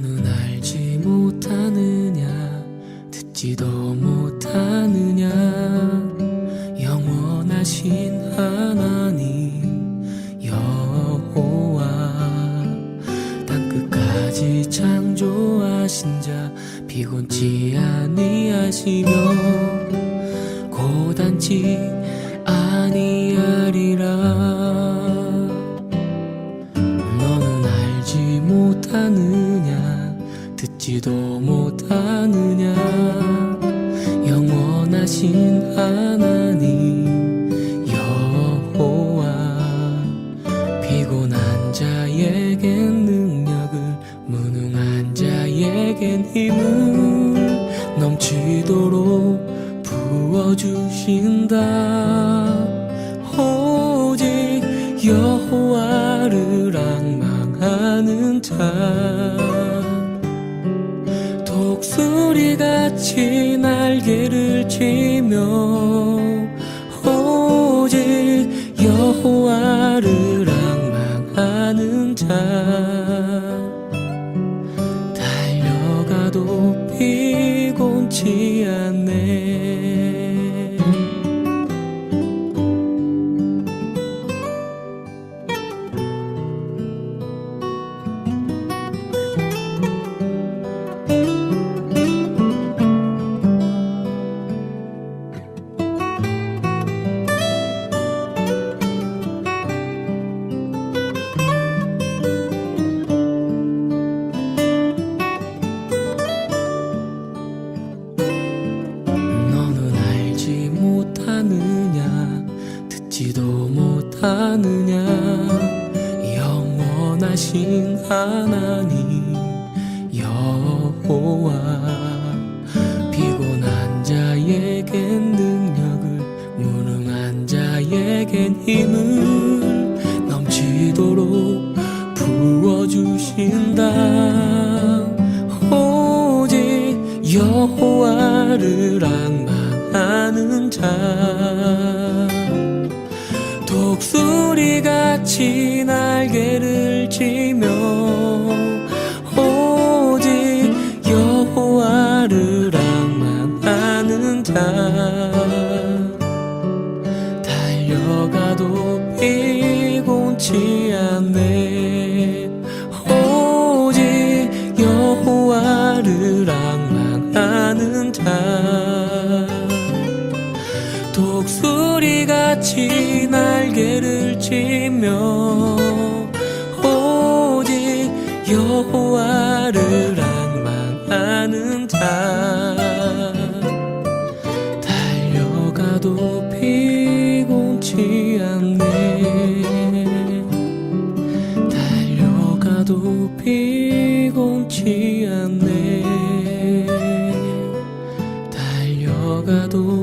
너는 알지 못하느냐? 듣지도 못하느냐? 영원하신 하나님 여호와. 땅끝까지 창조하신 자 피곤치 아니하시며 고단치 아니하리라. 듣지도 못하느냐. 영원하신 하나님 여호와. 피곤한 자에겐 능력을 무능한 자에겐 힘을 넘치도록 부어주신다. 오직 여호와를 악망하는 자 독수리같이 날개를 치며 오직 여호와를 악망하는 자. 달려가도 피곤치 듣지도 못하느냐. 영원하신 하나님 여호와. 피곤한 자에겐 능력을 무능한 자에겐 힘을 넘치도록 부어주신다. 오직 여호와를 악망하는 자 독수리같이 날개를 치며 오직 여호와를 악망하는 자. 달려가도 피곤치 않네. 오직 여호와를 악망하는 자. 독수리같이 치며 오직 여호와를 악망하는 자. 달려가도 피곤치 않네. 달려가도 피곤치 않네. 달려가도